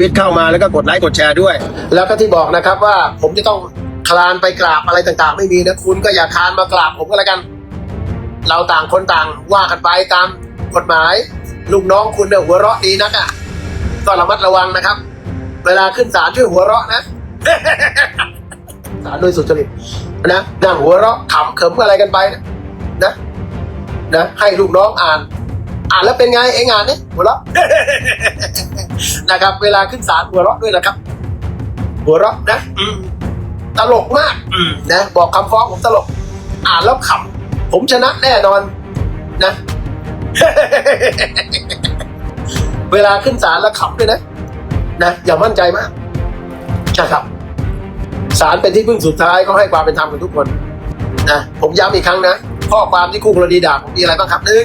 วิตเข้ามาแล้วก็กดไลค์กดแชร์ด้วย แล้วก็ที่บอกนะครับว่าผมจะต้องคลานไปกราบอะไรต่างๆ ไม่มีนะคุณก็อย่าคลานมากราบผมก็แล้วกัน เราต่างคนต่างว่ากันไปตามกฎหมาย ลูกน้องคุณเนี่ยหัวเราะดีนักอะก็ระมัดระวังนะครับ เวลาขึ้นศาลช่วยหัวเราะนะศาลโดยสุจริตนะนั่งหัวเราะขำเขิมอะไรกันไปนะนะนะให้ลูกน้องอ่าน อ่านแล้วเป็นไงเองอ่านนี่หัวเราะนะครับ เวลาขึ้นศาลหัวเราะด้วยนะครับ หัวเราะนะอืมตลกมากอืมนะบอกคำฟ้องผมตลก อ่านแล้วขำผมชนะแน่นอนนะ เวลาขึ้นศาลแล้วขำด้วยนะนะอย่ามั่นใจมากนะครับศาลเป็นที่พึ่งสุดท้ายก็ให้ความเป็นธรรมกับทุกคนนะผมย้ำอีกครั้งนะข้อความที่คู่กรณีด่าผมมีอะไรบ้างครับหนึ่ง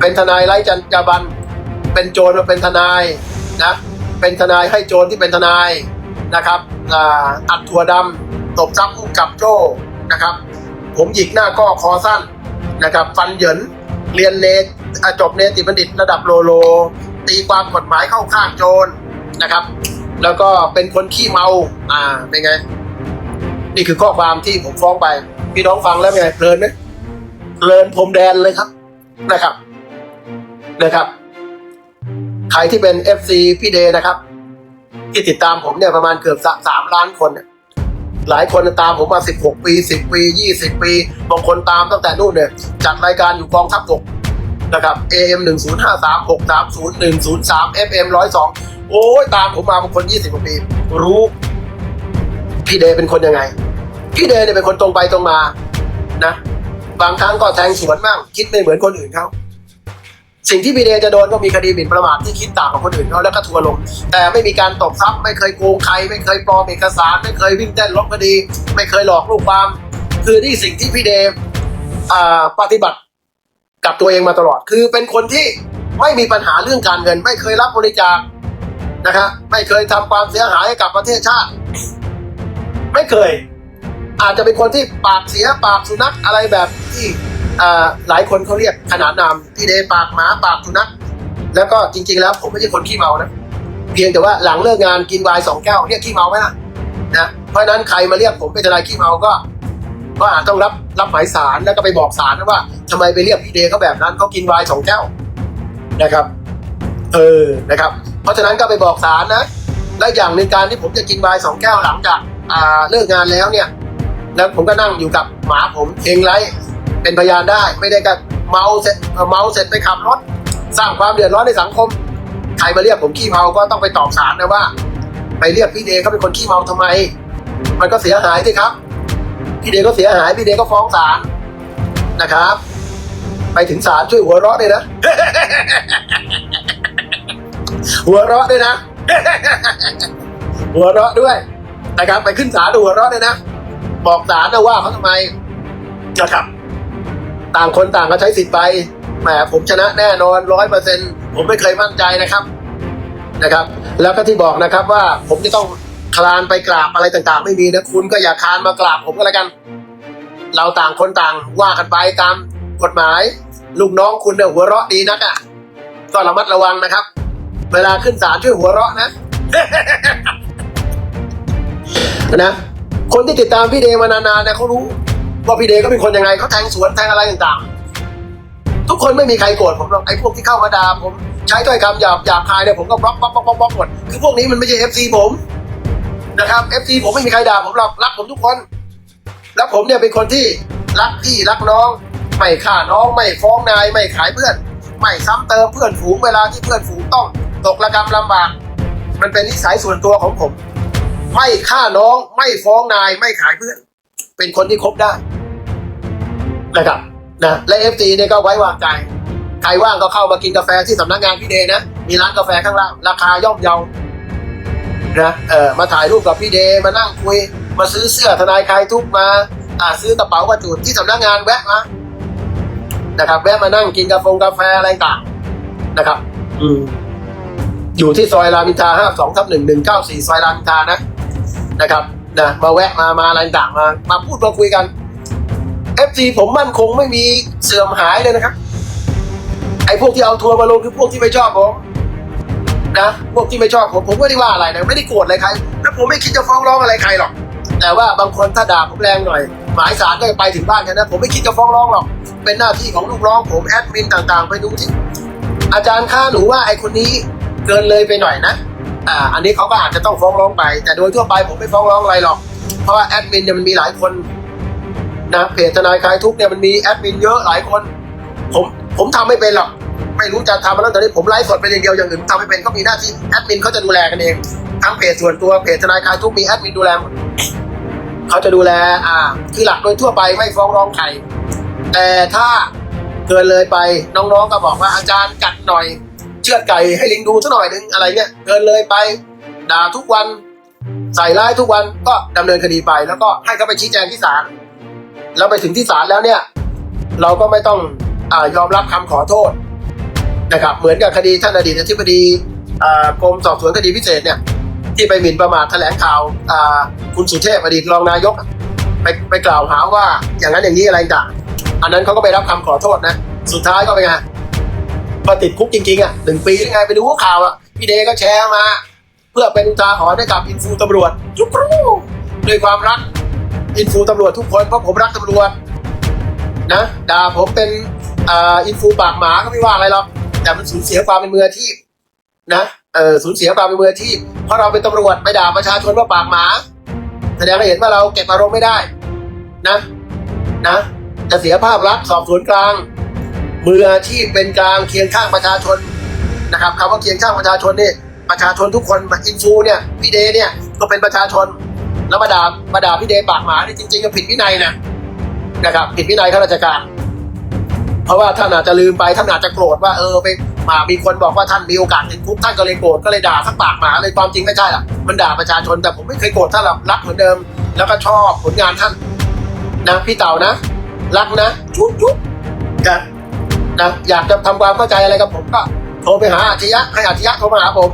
เป็นทนายไร้จรรยาบรรณเป็นโจรมาเป็นทนายนะเป็นทนายให้โจรที่เป็นทนายนะครับอัดถั่วดำตบทรัพย์ผู้กับโจ้นะครับ ผมหยิกหน้าก็คอสั้นนะครับ ฟันเหยินเรียนเนตจบเนติบัณฑิตระดับโลโล ตีความกฎหมายเข้าข้างโจรนะครับ แล้วก็เป็นคนขี้เมาอ่าเป็นไง นี่คือข้อความที่ผมฟ้องไป พี่น้องฟังแล้วไงเพลินไหมเพลินพรมแดนเลยครับนะครับ นะครับ ใครที่เป็น FC พี่เดย์นะครับ ที่ติดตามผมเนี่ยประมาณเกือบสามล้านคนเนี่ยหลายคนตามผมมา16ปี10ปี20ปีบางคนตามตั้งแต่นู่นเนี่ยจัดรายการอยู่กองทัพบกนะครับ AM 1 0 5 3 6 3 0 1 0 3 FM 102 โอ้ยตามผมมาบางคน 20กว่าปี รู้ พี่เดย์เป็นคนยังไง พี่เดย์เนี่ยเป็นคนตรงไปตรงมานะ บางครั้งก็แทงสวนบ้างคิดไม่เหมือนคนอื่นเขา สิ่งที่พีเดจะโดนก็มีคดีหมิ่นประมาทที่คิดต่างกับคนอื่นเขาแล้วก็ทัวร์ลง แต่ไม่มีการตบทรัพย์ไม่เคยโกงใคร ไม่เคยปลอมเอกสาร ไม่เคยวิ่งเต้นลบคดี ไม่เคยหลอกลูกความ คือนี่สิ่งที่พี่เด่ปฏิบัติกับตัวเองมาตลอด คือเป็นคนที่ไม่มีปัญหาเรื่องการเงิน ไม่เคยรับบริจาคนะครับไม่เคยทำความเสียหายให้กับประเทศชาติ ไม่เคย อาจจะเป็นคนที่ปากเสียปากสุนัขอะไรแบบที่ หลายคนเขาเรียกขนานนามพี่เดปากหมาปากสุนัขแล้วก็จริง ๆ แล้วผมไม่ใช่คนขี้เมานะเพียงแต่ว่าหลังเลิกงานกินไวน์สองแก้วเรียกขี้เมาไหมล่ะนะเพราะนั้นใครมาเรียกผมเป็นทนายขี้เมาก็ก็อาจต้องรับรับหมายสารแล้วก็ไปบอกศาลนะว่าทำไมไปเรียกพี่เดเขาแบบนั้นเขากินไวน์สองแก้วนะครับ เออนะครับ เพราะฉะนั้นก็ไปบอกศาลนะและอย่างหนึ่งการที่ผมจะกินไวน์สองแก้วหลังจากเลิกงานแล้วเนี่ย แล้วผมก็นั่งอยู่กับหมาผมเองไร เป็นพยานได้ ไม่ได้ก็เมาเสร็จเมาเสร็จไปขับรถ สร้างความเดือดร้อนในสังคม ใครมาเรียกผมขี้เมาก็ต้องไปตอบศาลนะว่า ไปเรียกพี่เดย์เขาเป็นคนขี้เมาทำไม มันก็เสียหายสิครับ พี่เดย์ก็เสียหายพี่เดย์ก็ฟ้องศาลนะครับ ไปถึงศาลช่วยหัวเราะด้วยนะ หัวเราะด้วยนะ หัวเราะด้วยนะครับไปขึ้นศาลหัวเราะด้วยนะ บอกศาลนะว่าเขาทำไมนะครับ ต่างคนต่างก็ใช้สิทธิ์ไปแหมผมชนะแน่นอนร้อยเปอร์เซ็นผมไม่เคยมั่นใจนะครับนะครับ แล้วก็ที่บอกนะครับว่าผมจะต้องคลานไปกราบอะไรต่างๆ ไม่มีนะคุณก็อย่าคลานมากราบผมก็แล้วกัน เราต่างคนต่างว่ากันไปตามกฎหมาย ลูกน้องคุณเนี่ยหัวเราะดีนักอะก็ระมัดระวังนะครับ เวลาขึ้นศาลช่วยหัวเราะนะนะคนที่ติดตามพี่เดมานานๆนี่ยเขารู้ ว่าพี่เดย์ก็เป็นคนยังไงเขาแทงสวนแทงอะไรต่างๆ ทุกคนไม่มีใครโกรธผมหรอกไอ้พวกที่เข้ามาด่าผมใช้ถ้อยคำหยาบหยาบคายเนี่ยผมก็บล็อกบล็อกบล็อกบล็อกบล็อกหมดคือพวกนี้มันไม่ใช่เอฟซีผมนะครับเอฟซีผมไม่มีใครด่าผมหรอกรักผมทุกคน แล้วผมเนี่ยเป็นคนที่รักพี่รักน้องไม่ฆ่าน้องไม่ฟ้องนายไม่ขายเพื่อน ไม่ซ้ำเติมเพื่อนฝูงเวลาที่เพื่อนฝูงต้องตกระกรรมลำบาก มันเป็นนิสัยส่วนตัวของผม ไม่ฆ่าน้องไม่ฟ้องนายไม่ขายเพื่อน เป็นคนที่คบได้ นะครับนะและเอฟซีเนี่ยก็ไว้วางใจ ใครว่างก็เข้ามากินกาแฟที่สำนักงานพี่เดย์นะ มีร้านกาแฟข้างล่าง ราคาย่อมเยานะเออมาถ่ายรูปกับพี่เดย์มานั่งคุย มาซื้อเสื้อทนายคลายทุกมาอ่าซื้อกระเป๋ากระจุดที่สำนักงานแวะมานะครับแวะมานั่งกินกาแฟกาแฟอะไรต่างนะครับ อืมอยู่ที่ซอยรามอินทราห้าสองทับหนึ่งหนึ่งเก้าสี่ซอยรามอินทรานะนะครับนะมาแวะมามาอะไรต่างมา มาพูดมาคุยกัน FG ผมมั่นคงไม่มีเสื่อมหายเลยนะครับ ไอ้พวกที่เอาทัวร์มาลงคือพวกที่ไม่ชอบผมนะพวกที่ไม่ชอบผมผมก็ไม่ได้ว่าอะไรนะไม่ได้โกรธอะไรใครแล้วผมไม่คิดจะฟ้องร้องอะไรใครหรอก แต่ว่าบางคนถ้าด่าผมแรงหน่อย หมายสารก็จะไปถึงบ้านแค่นั้นผมไม่คิดจะฟ้องร้องหรอก เป็นหน้าที่ของลูกน้องผมแอดมินต่างๆ ไปดูที่อาจารย์คะหนูว่าไอ้คนนี้เกินเลยไปหน่อยนะอ่าอันนี้เขาก็อาจจะต้องฟ้องร้องไป แต่โดยทั่วไปผมไม่ฟ้องร้องอะไรหรอกเพราะว่าแอดมินเนี่ยมันมีหลายคน นะเพจทนายคลายทุกเนี่ยมันมีแอดมินเยอะหลายคน ผมผมทำไม่เป็นหรอกไม่รู้จะทำอะไรตอนนี้ผมไลฟ์สดเป็นอย่างเดียวอย่างอื่นทำไม่เป็นก็มีหน้าที่แอดมินเขาจะดูแลกันเองทั้งเพจส่วนตัวเพจทนายคลายทุกมีแอดมินดูแลหมดเขาจะดูแลอ่าคือหลักโดยทั่วไปไม่ฟ้องร้องใครแต่ถ้าเกินเลยไปน้องๆก็บอกว่าอาจารย์กัดหน่อย เชือดไก่ให้ลิงดูสักหน่อยนึงอะไรเงี้ยเกินเลยไปด่าทุกวันใส่ร้ายทุกวันก็ดำเนินคดีไปแล้วก็ให้เขาไปชี้แจงที่ศาล แล้วไปถึงที่ศาลแล้วเนี่ย เราก็ไม่ต้องอยอมรับคำขอโทษนะครับ เหมือนกับคดีท่านอดีตอธิบดีกรมสอบสวนคดีพิเศษเนี่ย ที่ไปหมิ่นประมาทแถลงข่าวคุณสุเทพอดีตรองนายก ไปไปกล่าวหาว่าอย่างนั้นอย่างนี้อะไรต่างอันนั้นเขาก็ไปรับคำขอโทษนะ สุดท้ายก็เป็นไงก็ติดคุกจริงๆอะหนึ่งปีหรือไงไปดูข่าวอะพี่เดก็แชร์มา เพื่อเป็นอุทาหรณ์ให้กับอินฟูตำรวจทุกรูด้วยความรัก อินฟูตำรวจทุกคนเพราะผมรักตำรวจนะด่าผมเป็นอินฟูปากหมาก็ไม่ว่าอะไรหรอกแต่มันสูญเสียความเป็นมืออาชีพนะเออสูญเสียความเป็นมืออาชีพเพราะเราเป็นตำรวจไปด่าประชาชนว่าปากหมาแสดงให้เห็นว่าเราเก็บอารมณ์ไม่ได้ นะ นะ จะเสียภาพลักษณ์สอบสวนกลาง มืออาชีพเป็นกลางเคียงข้างประชาชนนะครับคำว่าเคียงข้างประชาชนนี่ประชาชนทุกคนอินฟูเนี่ยพี่เดเนี่ยก็เป็นประชาชน แล้วมาด่ามาด่าพี่เดปากหมานี่จริงๆก็ผิดวินัยนะนะครับ ผิดวินัยข้าราชการ เพราะว่าท่านอาจจะลืมไปท่านอาจจะโกรธว่าเออไปมามีคนบอกว่าท่านมีโอกาสติดคุกท่านก็เลยโกรธก็เลยด่าสักปากหมาเลยความจริงไม่ใช่หรอกมันด่าประชาชนแต่ผมไม่เคยโกรธท่านหรอกรักเหมือนเดิม แล้วก็ชอบผลงานท่านนะพี่เต่านะ รักนะจุ๊บจุ๊บนะนะอยากจะทำความเข้าใจอะไรกับผมก็โทรไปหาอาชยะให้อาชยะโทรมาหาผม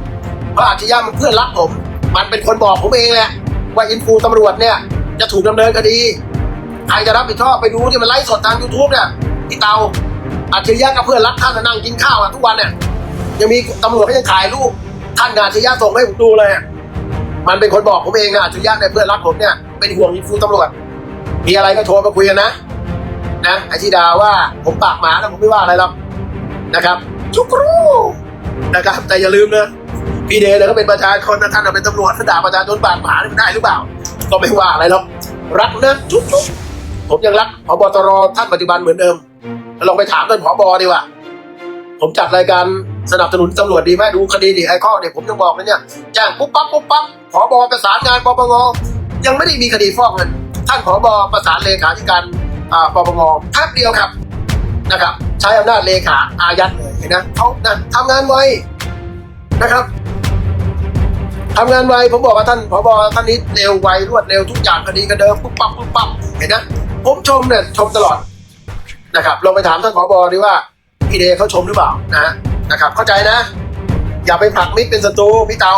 เพราะอาชยะมันเพื่อนรักผม มันเป็นคนบอกผมเองแหละ ว่าอินฟูตำรวจเนี่ยจะถูกดำเนินคดี ใครจะรับผิดชอบไปดูที่มันไลฟ์สดทางยูทูบเนี่ยพี่เตาอาชยะกับเพื่อนรักท่านนั่งกินข้าวทุกวันเนี่ยยังมีตำรวจเขายังถ่ายรูปท่านกับอาชยะส่งให้ผมดูเลย มันเป็นคนบอกผมเองอะอาชยะเนี่ยเพื่อนรักผมเนี่ยเป็นห่วงอินฟูตำรวจมีอะไรก็โทรมาคุยกันนะนะไอที่ดาว่าผมปากหมาแล้วผมไม่ว่าอะไรหรอกนะครับ ชุกรูนะครับแต่อย่าลืมนะ พี่เดย์เนี่ยก็เป็นประชาชนนะท่านเป็นตำรวจถ้าด่าประชาชนปากหมาได้หรือเปล่า ก็ไม่ว่าอะไรหรอกรักนะจุ๊บจุ๊บผมยังรักพบตรท่านปัจจุบันเหมือนเดิมลองไปถามท่านผบดีกว่า ผมจัดรายการสนับสนุนตำรวจดีไหมดูคดีดีไอ้ข้อเนี่ยผมยังบอกเลยเนี่ยแจ้งปุ๊บปั๊บปุ๊บปั๊บผบประสานงานปปงยังไม่ได้มีคดีฟอกเงินท่านผบประสานเลขาธิการอ่าปปงแป๊บเดียวครับนะครับ ใช้อำนาจเลขาอายัดเลยนะเขานะทำงานไว้นะครับ ทำงานไวผมบอกว่าท่านผบท่านนี้เร็วไวรวดเร็วทุกอย่างคดีก็เดิมปุ๊บปั๊บปุ๊บปั๊บเห็นนะผมชมเนี่ยชมตลอดนะครับลองไปถามท่านผบดีว่าพี่เดเขาชมหรือเปล่านะฮะนะครับ เข้าใจนะ อย่าไปผลักมิตรเป็นศัตรูพี่เตา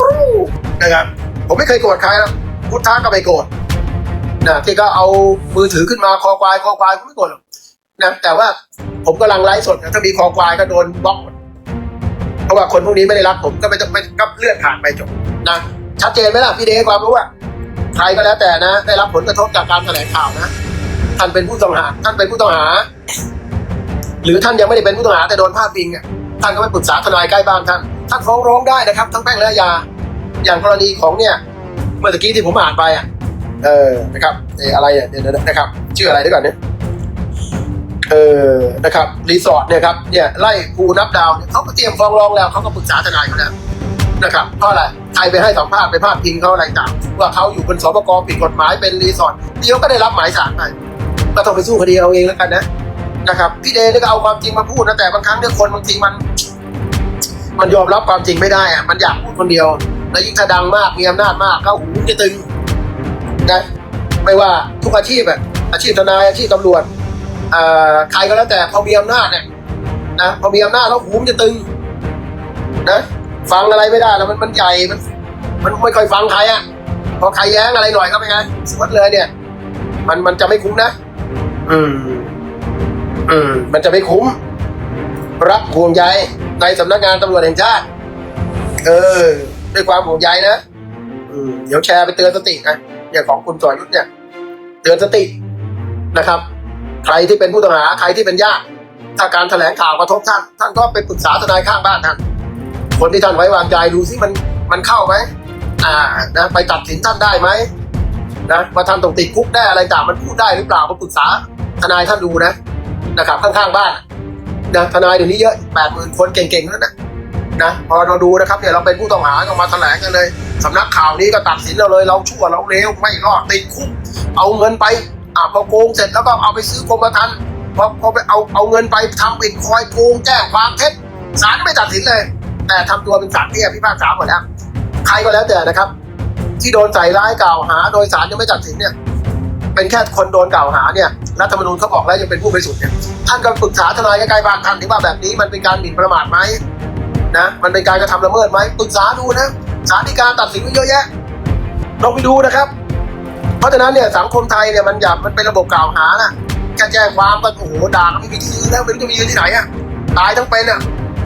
กรูนะครับผมไม่เคยโกรธใครแล้วพุทธะก็ไม่โกรธนะที่ก็เอามือถือขึ้นมาคอควายคอควายผมไม่โกรธหรอกนะแต่ว่าผมกำลังไลฟ์สดถ้ามีคอควายก็โดนบล็อกหมด เพราะว่าคนพวกนี้ไม่ได้รักผมก็ไม่ต้องไม่ก็เลื่อนผ่านไปจบนะชัดเจนไหมล่ะพี่เดชความรู้ว่าใครก็แล้วแต่นะ ได้รับผลกระทบจากการแถลงข่าวนะท่านเป็นผู้ต้องหา ท่านเป็นผู้ต้องหา หรือท่านยังไม่ได้เป็นผู้ต้องหาแต่โดนพาดพิงอะท่านก็ไปปรึกษาทนายใกล้บ้านท่านท่านฟ้องร้องได้นะครับ ทั้งแพ่งและอาญาอย่างกรณีของเนี่ย เมื่อตะกี้ที่ผมอ่านไปอะเออนะครับเอออะไรเดี๋ยนะครับ ชื่ออะไรด้วยก่อนเนี่ย เออนะครับรีสอร์ทเนี่ยครับเนี่ยไล่ภูนับดาวเนี่ยเขาก็เตรียมฟ้องร้องแล้วเขาก็ปรึกษาทนายเขาแล้วนะครับเพราะอะไรใครไปให้สัมภาษณ์ไปพาดพิงเขาอะไรต่างว่าเขาอยู่บนสปกผิดกฎหมายเป็นรีสอร์ทเดี๋ยวก็ได้รับหมายสารไปก็ต้องไปสู้คดีเอาเองแล้วกันนะนะครับพี่เดย์นี่ก็เอาความจริงมาพูดนะแต่บางครั้งเนี่ยคนบางทีมัน มันยอมรับความจริงไม่ได้อะมันอยากพูดคนเดียว แล้วยิ่งถ้าดังมากมีอำนาจมากก็หูจะตึงนะไม่ว่าทุกอาชีพอะอาชีพทนายอาชีพตำรวจ ใครก็แล้วแต่พอมีอำนาจเนี่ยนะพอมีอำนาจแล้วหูมันจะตึงนะฟังอะไรไม่ได้แล้วมันมันใหญ่มัน มันไม่ค่อยฟังใครอะพอใครแย้งอะไรหน่อยก็เป็นไงสวนเลยเนี่ย มันมันจะไม่คุ้มนะ อืม อืม มันจะไม่คุ้ม รักห่วงใยในสำนักงานตำรวจแห่งชาติ เออ ด้วยความห่วงใยนะอืมเดี๋ยวแชร์ไปเตือนสตินะอย่างของคุณจอยยุทธเนี่ย เตือนสตินะครับ ใครที่เป็นผู้ต้องหาใครที่เป็นญาติถ้าการแถลงข่าวกระทบท่าน ท่านก็ไปปรึกษาทนายข้างบ้านท่านคนที่ท่านไว้วางใจดูซิมันมันเข้าไหมอ่านะไปตัดสินท่านได้ไหมนะว่าท่านต้องติดคุกได้อะไรต่างมันพูดได้หรือเปล่ามาปรึกษาทนายท่านดูนะนะครับข้างๆบ้านนะทนายเดี๋ยวนี้เยอะแปดหมื่นคนเก่งๆแล้วนะนะพอเราดูนะครับเนี่ยเราเป็นผู้ต้องหาก็มาแถลงกันเลยสำนักข่าวนี้ก็ตัดสินเราเลยเราชั่วเราเลวไม่รอดติดคุกเอาเงินไป อ่าพอโกงเสร็จแล้วก็เอาไปซื้อกรมธรรม์พอพอไปเอาเอาเงินไปทำเป็นคอยโกงแจ้งความเท็จศาลไม่ตัดสินเลย แต่ทำตัวเป็นศาลเตี้ยพิพากษาหมดแล้วใครก็แล้วแต่นะครับ ที่โดนใส่ร้ายกล่าวหา โดยศาลยังไม่ตัดสินเนี่ย เป็นแค่คนโดนกล่าวหาเนี่ยรัฐธรรมนูญเขาบอกแล้วยังเป็นผู้บริสุทธิ์เนี่ยท่านก็ปรึกษาทนายใกล้ๆบ้านท่านที่ว่าแบบนี้มันเป็นการหมิ่นประมาทไหมนะมันเป็นการกระทำละเมิดไหมปรึกษาดูนะศาลฎีกาตัดสินไว้เยอะแยะลองไปดูนะครับ เพราะฉะนั้นเนี่ยสังคมไทยเนี่ยมันอย่ามันเป็นระบบกล่าวหานะแค่แจ้งความก็โอ้โหด่ากันไม่มีที่ยืนแล้วไม่รู้จะมียืนที่ไหนอะตายทั้งเป็นอะ